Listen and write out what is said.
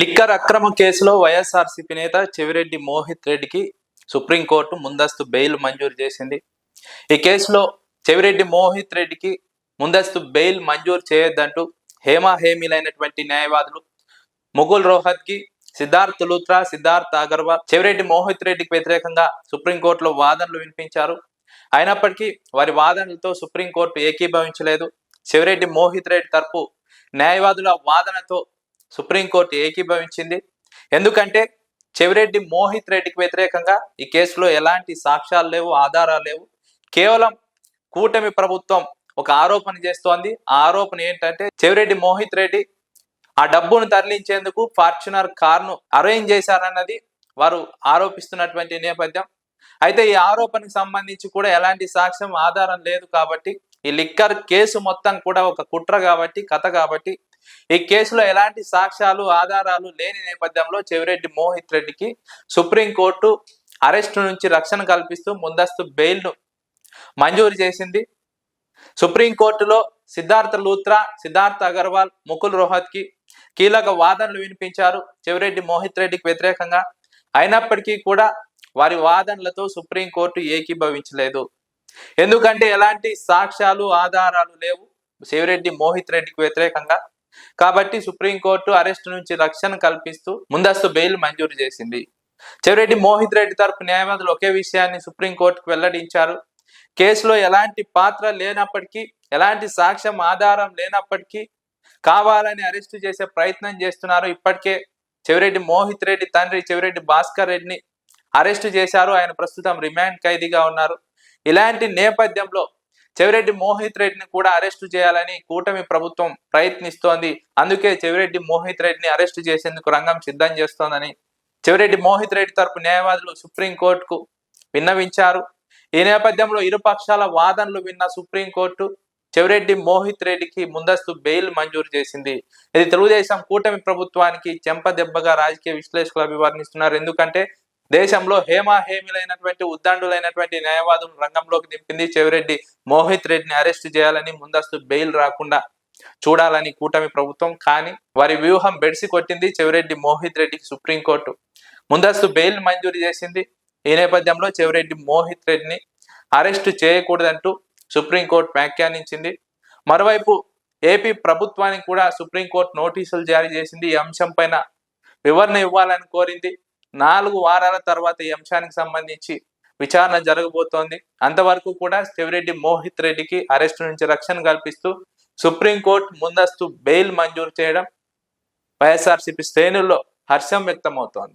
Liquor అక్రమ కేసులో వైఎస్ఆర్సీపీ నేత చెవిరెడ్డి మోహిత్ రెడ్డికి సుప్రీంకోర్టు ముందస్తు బెయిల్ మంజూరు చేసింది. ఈ కేసులో చెవిరెడ్డి మోహిత్ రెడ్డికి ముందస్తు బెయిల్ మంజూరు చేయొద్దంటూ హేమా హేమీలైనటువంటి న్యాయవాదులు ముగుల్ రోహత్కి సిద్ధార్థ్ లూత్రా సిద్ధార్థ్ అగర్వాల్ చెవిరెడ్డి మోహిత్ రెడ్డికి వ్యతిరేకంగా సుప్రీంకోర్టులో వాదనలు వినిపించారు. అయినప్పటికీ వారి వాదనలతో సుప్రీంకోర్టు ఏకీభవించలేదు. చెవిరెడ్డి మోహిత్ రెడ్డి తరపు న్యాయవాదుల వాదనతో సుప్రీంకోర్టు ఏకీభవించింది ఎందుకంటే చెవిరెడ్డి మోహిత్ రెడ్డికి వ్యతిరేకంగా ఈ కేసులో ఎలాంటి సాక్ష్యాలు లేవు ఆధారాలు లేవు. కేవలం కూటమి ప్రభుత్వం ఒక ఆరోపణ చేస్తోంది. ఆ ఆరోపణ ఏంటంటే చెవిరెడ్డి మోహిత్ రెడ్డి ఆ డబ్బును తరలించేందుకు ఫార్చునర్ కార్ను అరేంజ్ చేశారన్నది వారు ఆరోపిస్తున్నటువంటి నేపథ్యం. అయితే ఈ ఆరోపణకు సంబంధించి కూడా ఎలాంటి సాక్ష్యం ఆధారం లేదు కాబట్టి ఈ లిక్కర్ కేసు మొత్తం కూడా ఒక కుట్ర కాబట్టి కథ కాబట్టి ఈ కేసులో ఎలాంటి సాక్ష్యాలు ఆధారాలు లేని నేపథ్యంలో చెవిరెడ్డి మోహిత్ రెడ్డికి సుప్రీంకోర్టు అరెస్టు నుంచి రక్షణ కల్పిస్తూ ముందస్తు బెయిల్ను మంజూరు చేసింది. సుప్రీంకోర్టులో సిద్ధార్థ లూత్రా సిద్ధార్థ అగర్వాల్ ముకుల్ రోహత్కి కీలక వాదనలు వినిపించారు చెవిరెడ్డి మోహిత్ రెడ్డికి వ్యతిరేకంగా. అయినప్పటికీ కూడా వారి వాదనలతో సుప్రీంకోర్టు ఏకీభవించలేదు. ఎందుకంటే ఎలాంటి సాక్ష్యాలు ఆధారాలు లేవు శివరెడ్డి మోహిత్ రెడ్డికి వ్యతిరేకంగా. కాబట్టి సుప్రీంకోర్టు అరెస్టు నుంచి రక్షణ కల్పిస్తూ ముందస్తు బెయిల్ మంజూరు చేసింది. చెవిరెడ్డి మోహిత్ రెడ్డి తరపు న్యాయవాదులు ఒకే విషయాన్ని సుప్రీంకోర్టుకు వెల్లడించారు. కేసులో ఎలాంటి పాత్ర లేనప్పటికీ ఎలాంటి సాక్ష్యం ఆధారం లేనప్పటికీ కావాలని అరెస్టు చేసే ప్రయత్నం చేస్తున్నారు. ఇప్పటికే చెవిరెడ్డి మోహిత్ రెడ్డి తండ్రి చెవిరెడ్డి భాస్కర్ రెడ్డిని అరెస్టు చేశారు. ఆయన ప్రస్తుతం రిమాండ్ ఖైదీగా ఉన్నారు. ఇలాంటి నేపథ్యంలో చెవిరెడ్డి మోహిత్ రెడ్డిని కూడా అరెస్టు చేయాలని కూటమి ప్రభుత్వం ప్రయత్నిస్తోంది. అందుకే చెవిరెడ్డి మోహిత్ రెడ్డిని అరెస్టు చేసేందుకు రంగం సిద్ధం చేస్తోందని చెవిరెడ్డి మోహిత్ రెడ్డి తరపు న్యాయవాదులు సుప్రీంకోర్టుకు విన్నవించారు. ఈ నేపథ్యంలో ఇరు పక్షాల వాదనలు విన్న సుప్రీంకోర్టు చెవిరెడ్డి మోహిత్ రెడ్డికి ముందస్తు బెయిల్ మంజూరు చేసింది. ఇది తెలుగుదేశం కూటమి ప్రభుత్వానికి చెంప దెబ్బగా రాజకీయ విశ్లేషకులు అభివర్ణిస్తున్నారు. ఎందుకంటే దేశంలో హేమాహేమిలైనటువంటి ఉద్దండులైనటువంటి న్యాయవాదులు రంగంలోకి దింపింది చెవిరెడ్డి. మోహిత్ రెడ్డిని అరెస్ట్ చేయాలని ముందస్తు బెయిల్ రాకుండా చూడాలని కూటమి ప్రభుత్వం. కానీ వారి వ్యూహం బెడిసి కొట్టింది చెవిరెడ్డి మోహిత్ రెడ్డికి సుప్రీంకోర్టు. ముందస్తు బెయిల్ మంజూరు చేసింది. ఈ నేపథ్యంలో చెవిరెడ్డి మోహిత్ రెడ్డిని అరెస్టు చేయకూడదంటూ సుప్రీంకోర్టు వ్యాఖ్యానించింది. మరోవైపు ఏపీ ప్రభుత్వానికి కూడా సుప్రీంకోర్టు నోటీసులు జారీ చేసింది. ఈ అంశం పైన వివరణ ఇవ్వాలని కోరింది. నాలుగు వారాల తర్వాత ఈ అంశానికి సంబంధించి విచారణ జరగబోతోంది. అంతవరకు కూడా శివిరెడ్డి మోహిత్ రెడ్డికి అరెస్టు నుంచి రక్షణ కల్పిస్తూ సుప్రీంకోర్టు ముందస్తు బెయిల్ మంజూరు చేయడం వైఎస్ఆర్సీపీ శ్రేణుల్లో హర్షం వ్యక్తమవుతోంది.